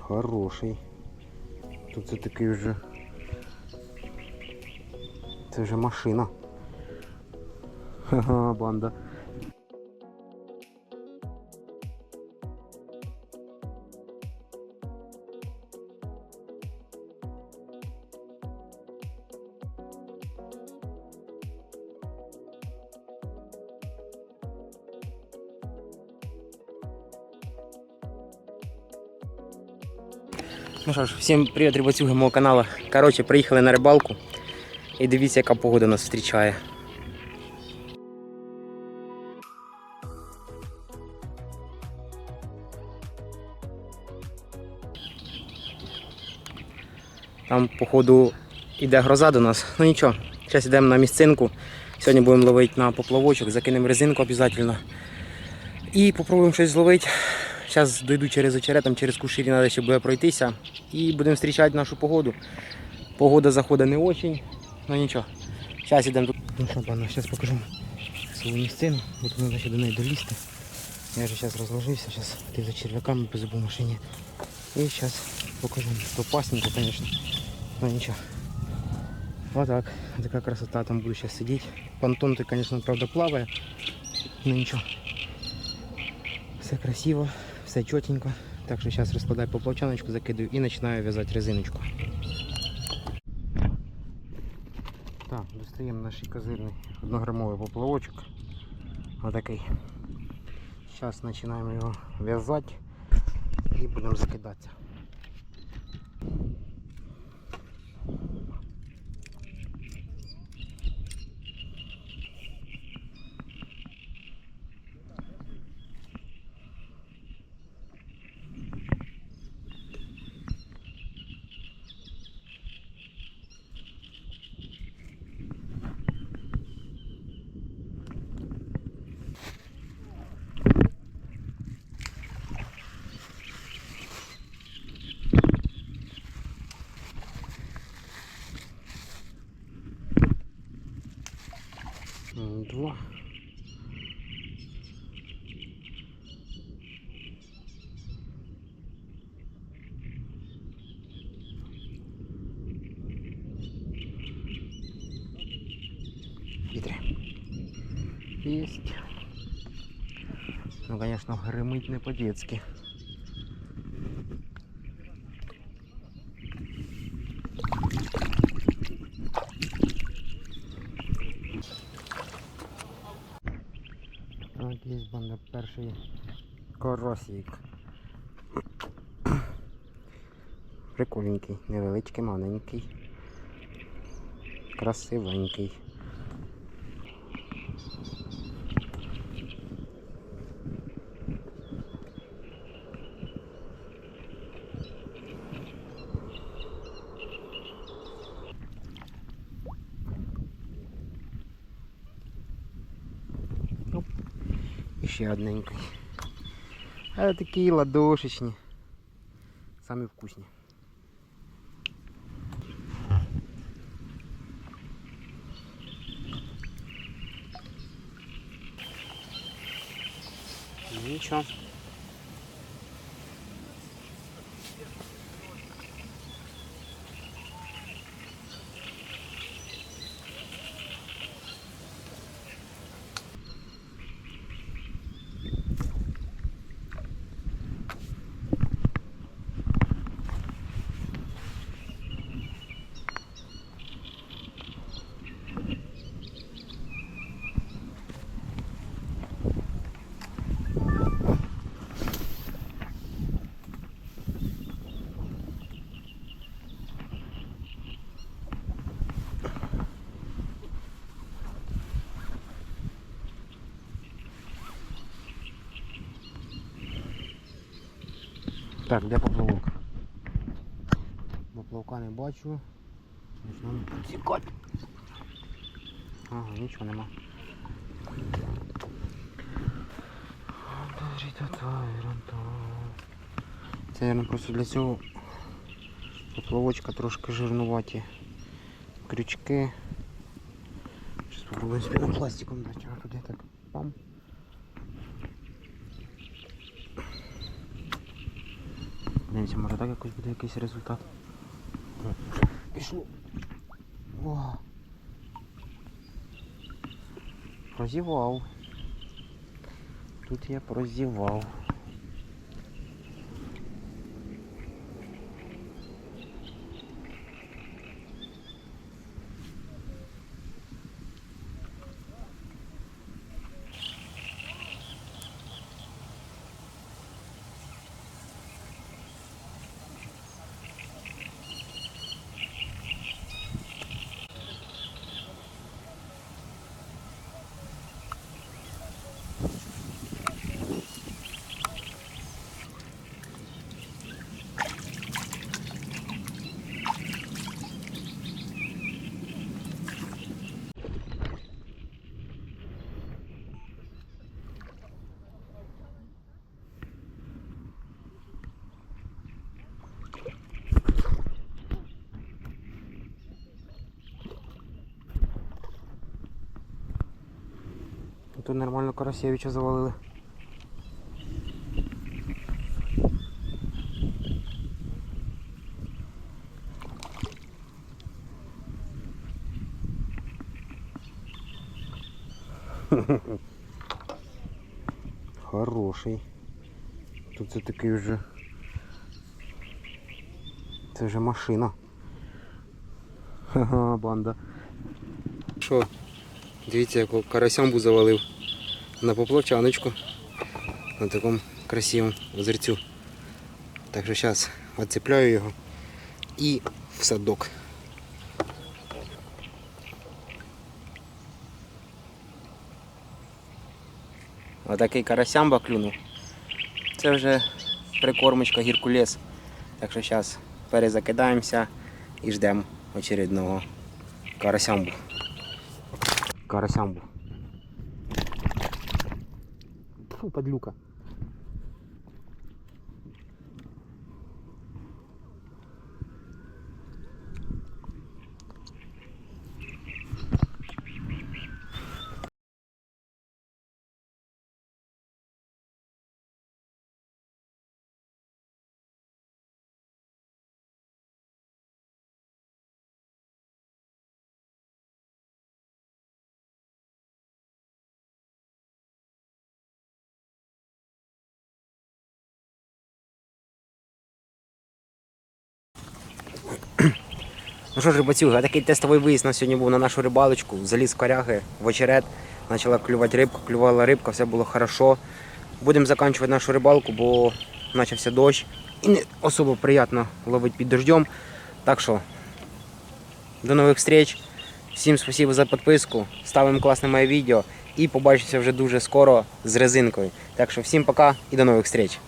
Хороший. Тут це такий вже. Це вже машина. Ха-ха, банда. Ну що ж, всім привіт, рибацюги мого каналу. Коротше, приїхали на рибалку. І дивіться, яка погода нас зустрічає. Там, походу, іде гроза до нас. Ну нічого, зараз йдемо на місцинку. Сьогодні будемо ловити на поплавочок, закинемо резинку обов'язково. І попробуємо щось зловити. Зараз дойду через очерет, там через куширі треба ще буде пройтися. І будемо зустрічати нашу погоду. Погода заходить не очень, ну нічого. Зараз йдемо тут. Ну що, пане, зараз покажу свою місцину, тут треба ще до неї долізти. Я вже зараз розложився, зараз ти за черв'яками по зубу машині. І зараз покажу. То пасненько, звісно. Ну нічого. Отак. Така красота, там буду зараз сидіти. Понтон, ти, звісно, правда, плаває. Ну нічого. Все красиво, все чотенько. Так що зараз розкладаю поплавчаночку, закидаю і починаю в'язати резиночку. Так, достаємо наш козирний однограмовий поплавочок. Отакий. Зараз починаємо його в'язати і будемо закидатися. повезло. Вітри. Єсть. Ну, звісно, гримить не по-дєцьки. Є банда перший коросік. Прикольненький, невеличкий, маленький. Красивенький. ще одненький. А такі ладошечні. Самі вкусні. Ну, Нічого. Так, де поплавок? Поплавка не бачу. Почнемо. Ага, нічого нема. Це, мабуть, просто для цього поплавочка трошки жирнуваті крючки. Зараз спробуємо з пінопластиком дати його туди так. Пам. Дивіться, може так якось буде якийсь результат. Пішло. О. Прозівав. Тут я прозівав. Тут нормально Карасєвича завалили. Хороший. Тут це такий вже. Це вже машина. Ха-ха, банда. Що? Дивіться, яку карасямбу завалив на поплавчаночку. На такому красивому озерцю. Так що зараз відцепляю його і в садок. Отакий карасямба клюнув. Це вже прикормочка гіркулес. Так що зараз перезакидаємося і ждемо очередного карасямбу. Карасямбу. Подлюка. Ну що ж, рибацюги, а такий тестовий виїзд на сьогодні був на нашу рибалочку. Заліз в коряги в очерет, почала клювати рибка, клювала рибка, все було хорошо. Будемо закінчувати нашу рибалку, бо почався дощ. І не особо приємно ловити під дождем. Так що, до нових встреч. Всім спасибо за підписку. Ставимо класне моє відео і побачимося вже дуже скоро з резинкою. Так що всім пока і до нових встреч.